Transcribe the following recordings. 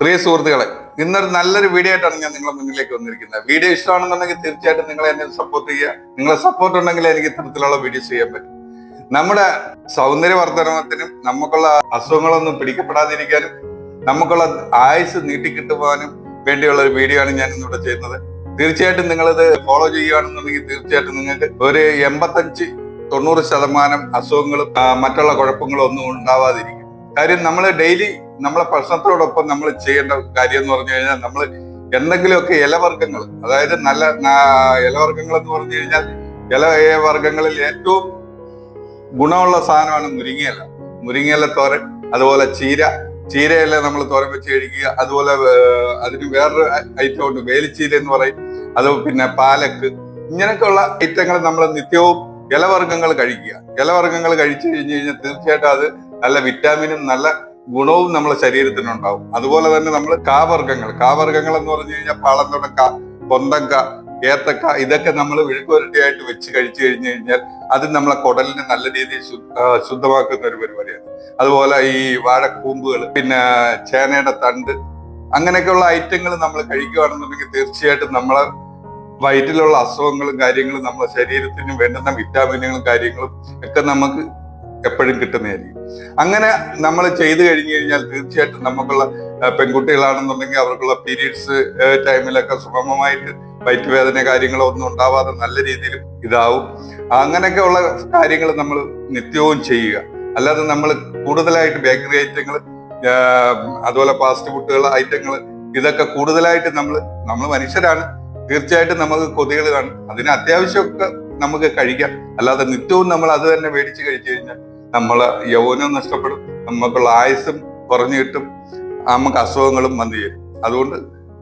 പ്രിയ സുഹൃത്തുക്കളെ ഇന്നൊരു നല്ലൊരു വീഡിയോ ആയിട്ടാണ് ഞാൻ നിങ്ങളെ മുന്നിലേക്ക് വന്നിരിക്കുന്നത്. വീഡിയോ ഇഷ്ടമാണെന്നുണ്ടെങ്കിൽ തീർച്ചയായിട്ടും നിങ്ങൾ എന്നെ സപ്പോർട്ട് ചെയ്യുക. നിങ്ങളെ സപ്പോർട്ട് ഉണ്ടെങ്കിൽ എനിക്ക് ഇത്തരത്തിലുള്ള വീഡിയോ ചെയ്യാൻ പറ്റും. നമ്മുടെ സൗന്ദര്യവർദ്ധനത്തിനും നമുക്കുള്ള അസുഖങ്ങളൊന്നും പിടിക്കപ്പെടാതിരിക്കാനും നമുക്കുള്ള ആയുസ് നീട്ടിക്കിട്ടുവാനും വേണ്ടിയുള്ള ഒരു വീഡിയോ ആണ് ഞാൻ ഇന്നിവിടെ ചെയ്യുന്നത്. തീർച്ചയായിട്ടും നിങ്ങളിത് ഫോളോ ചെയ്യുകയാണെന്നുണ്ടെങ്കിൽ തീർച്ചയായിട്ടും നിങ്ങൾക്ക് ഒരു എൺപത്തഞ്ച് തൊണ്ണൂറ് ശതമാനം അസുഖങ്ങളും മറ്റുള്ള കുഴപ്പങ്ങളും ഒന്നും ഉണ്ടാവാതിരിക്കും. കാര്യം നമ്മൾ ഡെയിലി നമ്മളെ ഭക്ഷണത്തോടൊപ്പം നമ്മൾ ചെയ്യേണ്ട കാര്യം എന്ന് പറഞ്ഞു കഴിഞ്ഞാൽ നമ്മൾ എന്തെങ്കിലുമൊക്കെ ഇലവർഗങ്ങൾ അതായത് നല്ല ഇലവർഗങ്ങൾ എന്ന് പറഞ്ഞു കഴിഞ്ഞാൽ ഇല വർഗങ്ങളിൽ ഏറ്റവും ഗുണമുള്ള സാധനമാണ് മുരിങ്ങയില. മുരിങ്ങയില തോരൻ അതുപോലെ ചീര. ചീരയില നമ്മൾ തോരൻ വെച്ച് കഴിക്കുക. അതുപോലെ അതിന് വേറൊരു ഐറ്റം ഉണ്ട്. വേലിച്ചീര എന്ന് പറയും. അത് പിന്നെ പാലക്ക്. ഇങ്ങനെയൊക്കെയുള്ള ഐറ്റങ്ങൾ നമ്മൾ നിത്യവും ഇലവർഗങ്ങൾ കഴിക്കുക. ഇലവർഗങ്ങൾ കഴിച്ചു കഴിഞ്ഞു കഴിഞ്ഞാൽ തീർച്ചയായിട്ടും അത് നല്ല വിറ്റാമിനും നല്ല ഗുണവും നമ്മളെ ശരീരത്തിനുണ്ടാവും. അതുപോലെ തന്നെ നമ്മൾ കാവർഗങ്ങൾ കാവർഗങ്ങൾ എന്ന് പറഞ്ഞു കഴിഞ്ഞാൽ പാളന്തുടക്ക പൊന്തക്ക ഏത്തക്ക ഇതൊക്കെ നമ്മൾ വിഴുക്കുരട്ടിയായിട്ട് വെച്ച് കഴിച്ചു കഴിഞ്ഞു കഴിഞ്ഞാൽ അത് നമ്മളെ കുടലിനെ നല്ല രീതിയിൽ ശുദ്ധമാക്കുന്ന ഒരു പരിപാടിയാണ്. അതുപോലെ ഈ വാഴക്കൂമ്പുകൾ പിന്നെ ചേനയുടെ തണ്ട് അങ്ങനെയൊക്കെയുള്ള ഐറ്റങ്ങൾ നമ്മൾ കഴിക്കുകയാണെന്നുണ്ടെങ്കിൽ തീർച്ചയായിട്ടും നമ്മളെ വയറ്റിലുള്ള അസുഖങ്ങളും കാര്യങ്ങളും നമ്മുടെ ശരീരത്തിന് വേണ്ടുന്ന വിറ്റാമിനുകളും കാര്യങ്ങളും ഒക്കെ നമുക്ക് എപ്പോഴും കിട്ടുന്നതായിരിക്കും. അങ്ങനെ നമ്മൾ ചെയ്തു കഴിഞ്ഞു കഴിഞ്ഞാൽ തീർച്ചയായിട്ടും നമുക്കുള്ള പെൺകുട്ടികളാണെന്നുണ്ടെങ്കിൽ അവർക്കുള്ള പീരീഡ്സ് ടൈമിലൊക്കെ സുഗമമായിട്ട് വയറ്റുവേദന കാര്യങ്ങളോ ഒന്നും ഉണ്ടാവാതെ നല്ല രീതിയിൽ ഇതാവും. അങ്ങനെയൊക്കെ ഉള്ള കാര്യങ്ങൾ നമ്മൾ നിത്യവും ചെയ്യുക. അല്ലാതെ നമ്മൾ കൂടുതലായിട്ട് ബേക്കറി ഐറ്റങ്ങൾ അതുപോലെ ഫാസ്റ്റ് ഫുഡുകൾ ഐറ്റങ്ങൾ ഇതൊക്കെ കൂടുതലായിട്ട് നമ്മൾ നമ്മൾ മനുഷ്യരാണ്. തീർച്ചയായിട്ടും നമുക്ക് കൊതികൾ കാണും. അതിന് അത്യാവശ്യമൊക്കെ നമുക്ക് കഴിക്കാം. അല്ലാതെ നിത്യവും നമ്മൾ അത് തന്നെ മേടിച്ച് കഴിച്ചു കഴിഞ്ഞാൽ നമ്മളെ യൗവനവും നഷ്ടപ്പെടും. നമുക്കുള്ള ആയുസ്സും കുറഞ്ഞു കിട്ടും. നമുക്ക് അസുഖങ്ങളും വന്നു ചേരും. അതുകൊണ്ട്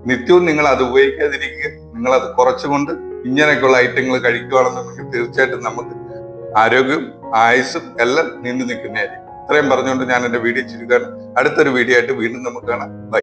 നിത്യവും നിങ്ങൾ അത് ഉപയോഗിക്കാതിരിക്കുക. നിങ്ങൾ അത് കുറച്ചുകൊണ്ട് ഇങ്ങനെയൊക്കെയുള്ള ഐറ്റങ്ങൾ കഴിക്കുകയാണെന്നുണ്ടെങ്കിൽ തീർച്ചയായിട്ടും നമുക്ക് ആരോഗ്യവും ആയുസ്സും എല്ലാം നീണ്ടു നിൽക്കുന്നതായിരിക്കും. ഇത്രയും പറഞ്ഞുകൊണ്ട് ഞാൻ എന്റെ വീഡിയോ ചുരുക്കാണ്. അടുത്തൊരു വീഡിയോ ആയിട്ട് വീണ്ടും നമുക്ക് കാണാം. ബൈ